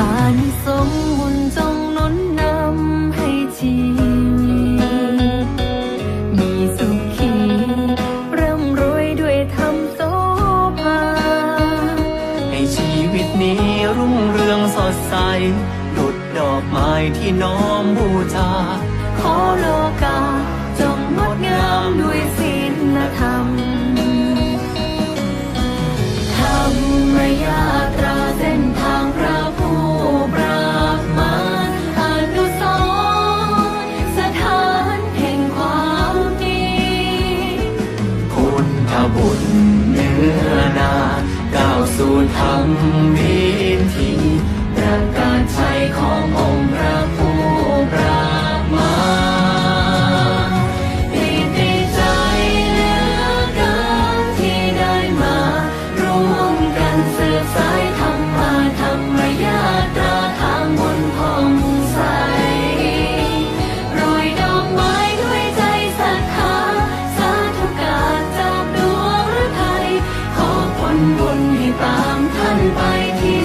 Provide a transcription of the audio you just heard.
อานิสงส์บุญจงนุนนำให้ชีวิตมีสุขีร่ำรวยด้วยธรรมโสภาให้ชีวิตนี้รุ่งเรืองสดใสดุดดอกไม้ที่น้อมบูชาขอโลกา บุญเนื้อนาก้าวสู่ธรรมวิ วนให้ตามท่านไปที่